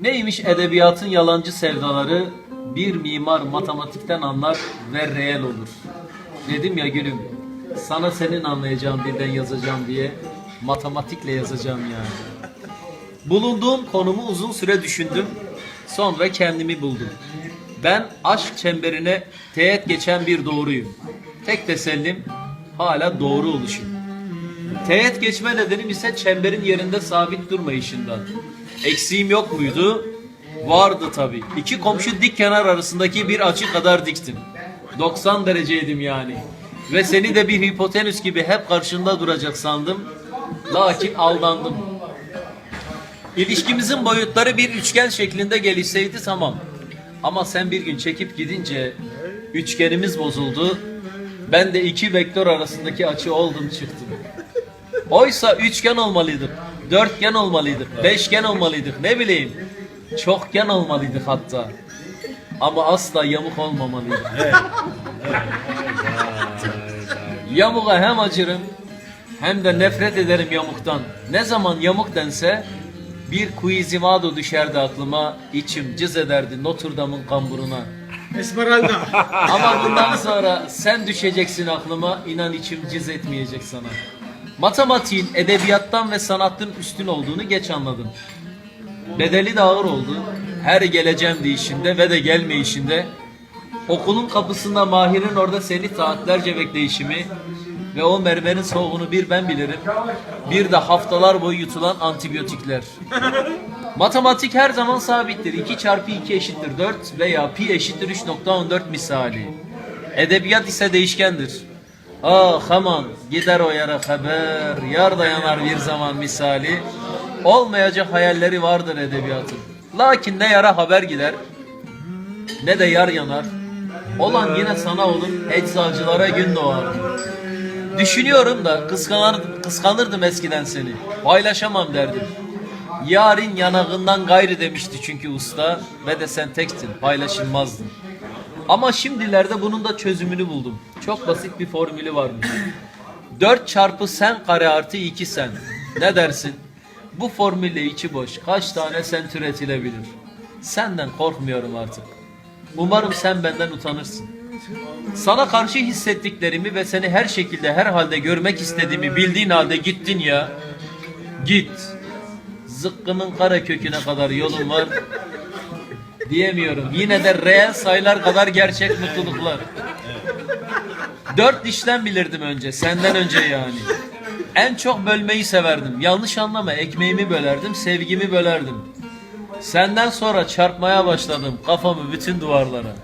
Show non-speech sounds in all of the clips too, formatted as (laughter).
Neymiş edebiyatın yalancı sevdaları? Bir mimar matematikten anlar ve reel olur. Dedim ya gülüm, sana senin anlayacağın dilden yazacağım diye matematikle yazacağım yani. Bulunduğum konumu uzun süre düşündüm. Sonra kendimi buldum. Ben aşk çemberine teğet geçen bir doğruyum. Tek tesellim hala doğru oluşum. Teğet geçme nedenim ise çemberin yerinde sabit durmayışından. Eksiğim yok muydu? Vardı tabi. İki komşu dik kenar arasındaki bir açı kadar diktim. 90 dereceydim yani. Ve seni de bir hipotenüs gibi hep karşında duracak sandım. Lakin aldandım. İlişkimizin boyutları bir üçgen şeklinde gelişseydi tamam. Ama sen bir gün çekip gidince üçgenimiz bozuldu. Ben de iki vektör arasındaki açı oldum çıktım. Oysa üçgen olmalıydık, dörtgen olmalıydık, beşgen olmalıydık, ne bileyim. Çokgen olmalıydık hatta. Ama asla yamuk olmamalıydık. (laughs) Yamuğa hem acırım hem de nefret ederim yamuktan. Ne zaman yamuk dense bir Quizimado düşerdi aklıma, içim cız ederdi Notre Dame'ın kamburuna. Esmeralda. Ama bundan sonra sen düşeceksin aklıma, inan içim cız etmeyecek sana. Matematiğin edebiyattan ve sanatın üstün olduğunu geç anladım. Bedeli de ağır oldu. Her geleceğim deyişinde ve de gelmeyişinde okulun kapısında Mahir'in orada seni saatlerce bekleyişimi ve o mermerin soğuğunu bir ben bilirim. Bir de haftalar boyu yutulan antibiyotikler. Matematik her zaman sabittir. 2 çarpı 2 eşittir 4 veya pi eşittir 3.14 misali. Edebiyat ise değişkendir. Ah aman gider o yara haber, yar da yanar bir zaman misali. Olmayacak hayalleri vardır edebiyatın. Lakin ne yara haber gider, ne de yar yanar. Olan yine sana olur, eczacılara gün doğar. Düşünüyorum da kıskanırdım, kıskanırdım eskiden seni. Paylaşamam derdim. Yarın yanağından gayrı demişti çünkü usta ve de sen tektin, paylaşılmazdın. Ama şimdilerde bunun da çözümünü buldum. Çok basit bir formülü varmış. 4 çarpı sen kare artı 2 sen. Ne dersin? Bu formülle içi boş kaç tane sen türetilebilir? Senden korkmuyorum artık. Umarım sen benden utanırsın. Sana karşı hissettiklerimi ve seni her şekilde her halde görmek istediğimi bildiğin halde gittin ya. Git. Zıkkımın kara köküne kadar yolun var. Diyemiyorum. Yine de reel sayılar kadar gerçek mutluluklar. Dört dişten bilirdim önce. Senden önce yani. En çok bölmeyi severdim. Yanlış anlama. Ekmeğimi bölerdim, sevgimi bölerdim. Senden sonra çarpmaya başladım kafamı bütün duvarlara.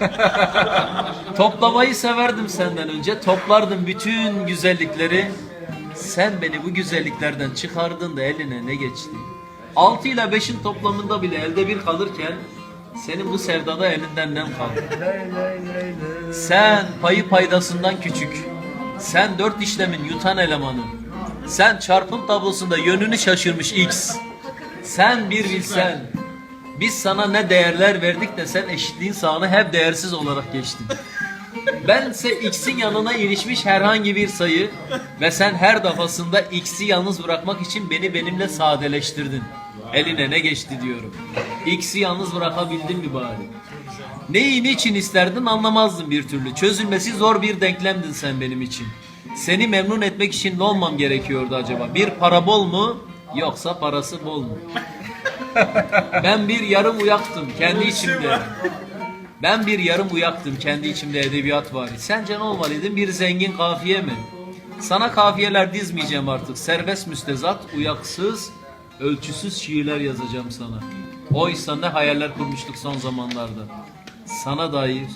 (laughs) Toplamayı severdim senden önce. Toplardım bütün güzellikleri. Sen beni bu güzelliklerden çıkardın da eline ne geçti? 6 ile 5'in toplamında bile elde bir kalırken senin bu sevdada elinden nem kaldı. Sen payı paydasından küçük. Sen dört işlemin yutan elemanı. Sen çarpım tablosunda yönünü şaşırmış X. Sen bir bilsen. Biz sana ne değerler verdik de sen eşitliğin sağını hep değersiz olarak geçtin. Bense x'in yanına ilişmiş herhangi bir sayı ve sen her defasında x'i yalnız bırakmak için beni benimle sadeleştirdin. Eline ne geçti diyorum. X'i yalnız bırakabildin mi bari? Neyi niçin isterdin anlamazdım bir türlü. Çözülmesi zor bir denklemdin sen benim için. Seni memnun etmek için ne olmam gerekiyordu acaba? Bir para bol mu yoksa parası bol mu? Ben bir yarım uyaktım kendi içimde. Ben bir yarım uyaktım kendi içimde edebiyat var. Sence ne olmalıydın? Bir zengin kafiye mi? Sana kafiyeler dizmeyeceğim artık. Serbest müstezat, uyaksız, ölçüsüz şiirler yazacağım sana. Oysa ne hayaller kurmuştuk son zamanlarda. Sana dair,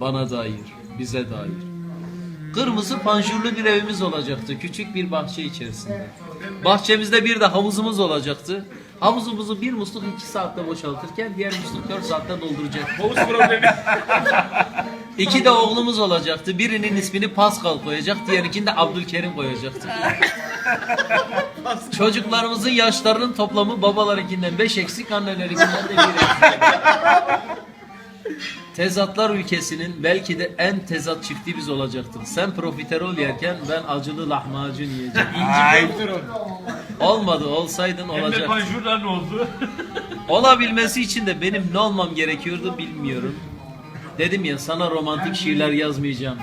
bana dair, bize dair. Kırmızı panjurlu bir evimiz olacaktı. Küçük bir bahçe içerisinde. Bahçemizde bir de havuzumuz olacaktı. Havuzumuzu bir musluk iki saatte boşaltırken diğer musluk dört saatte dolduracak. Havuz problemi. İki de oğlumuz olacaktı. Birinin ismini Pascal koyacak, diğerikini de Abdülkerim koyacaktı. Çocuklarımızın yaşlarının toplamı babalarınkinden beş eksik, annelerinkinden de bir eksik. Tezatlar ülkesinin belki de en tezat çifti biz olacaktık. Sen profiterol yerken ben acılı lahmacun yiyeceğim. Ay. Olmadı olsaydın Emre olacak. Panjur'dan ne oldu? Olabilmesi için de benim ne olmam gerekiyordu bilmiyorum. Dedim ya sana romantik şiirler yazmayacağım.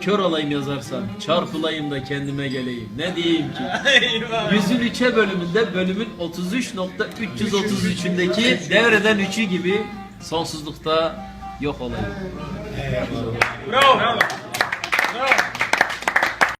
Kör olayım yazarsam, çarpılayım da kendime geleyim. Ne diyeyim ki? Yüzün üçe bölümünde bölümün 33.333'ündeki devreden üçü gibi sonsuzlukta yok olayım. Bravo. Bravo.